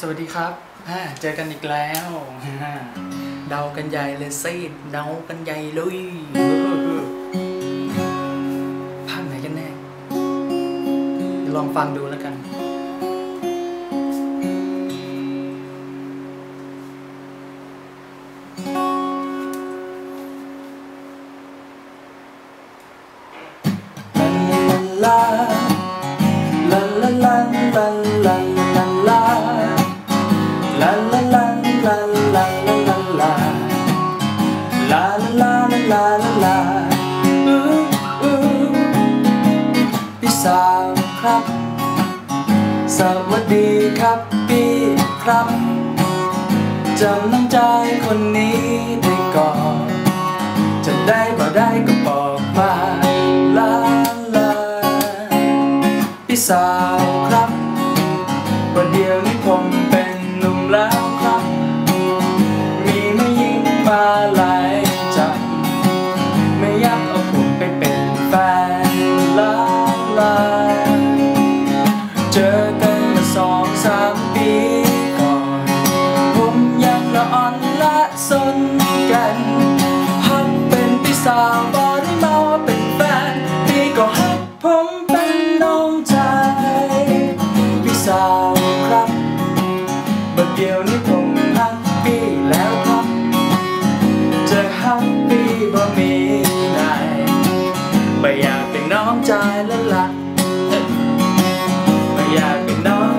สวัสดีครับเจอกันอีกแล้วเดากันใหญ่เลยซีดเดากันใหญ่เลยภาคไหนกันแน่เดี๋ยวลองฟังดูแล้วกัน ลาลาลาลาลา ครับ สวัสดีครับพี่ครับจำน้ำใจคนนี้ได้ก่อนจะได้บ่ได้ก็บอกมาลาลาพี่สาวครับวันเดียวนี้ผมเป็นหนุ่มแล้วครับ มีไม่ยิ่งมาลา สามปีก่อน ผมยังละอ่อนละสนกันฮักเป็นพี่สาวบอได้มาว่าเป็นแฟนพี่ก็ฮักผมเป็นน้องชายพี่สาวครับบัดเดียวนี้ผมฮักพี่แล้วครับจะฮักพี่บ่มีได้ไม่อยากเป็นน้องชายแล้วล่ะไม่อยาก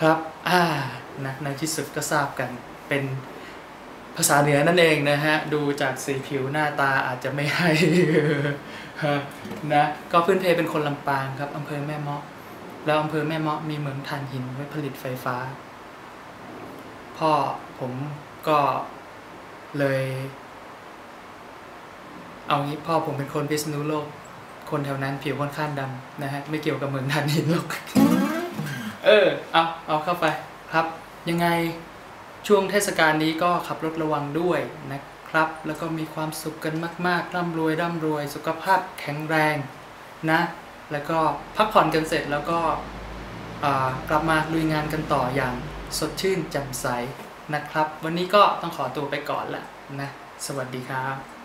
ครับ อ่า นะ ในที่สุดก็ทราบกัน เป็นภาษาเหนือนั่นเองนะฮะ ดูจากสีผิวหน้าตาอาจจะไม่ให้นะ ก็พื้นเพเป็นคนลำปางครับอำเภอแม่เมาะ แล้วอำเภอแม่เมาะมีเหมืองถ่านหินไว้ผลิตไฟฟ้า พ่อผมก็เลย เอางี้พ่อผมเป็นคนพิษณุโลก คนแถวนั้นผิวค่อนข้างดำนะฮะ ไม่เกี่ยวกับเหมืองถ่านหินหรอก ออ เอาเอาเข้าไปครับ ยังไงช่วงเทศกาลนี้ก็ขับรถระวังด้วยนะครับ แล้วก็มีความสุขกันมาก ๆ ร่ำรวยร่ำรวย สุขภาพแข็งแรงนะ แล้วก็พักผ่อนกันเสร็จแล้วก็กลับมาลุยงานกันต่ออย่างสดชื่นแจ่มใสนะครับ วันนี้ก็ต้องขอตัวไปก่อนละนะ สวัสดีครับ